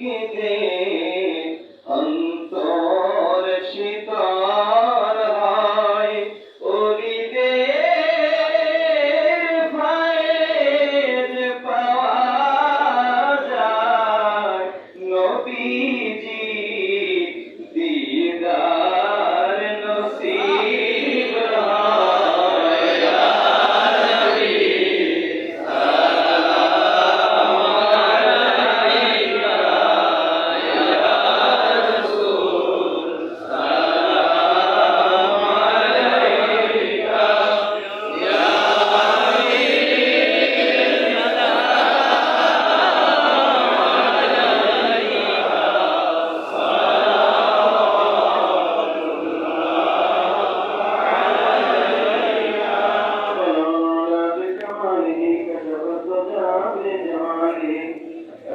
থেকে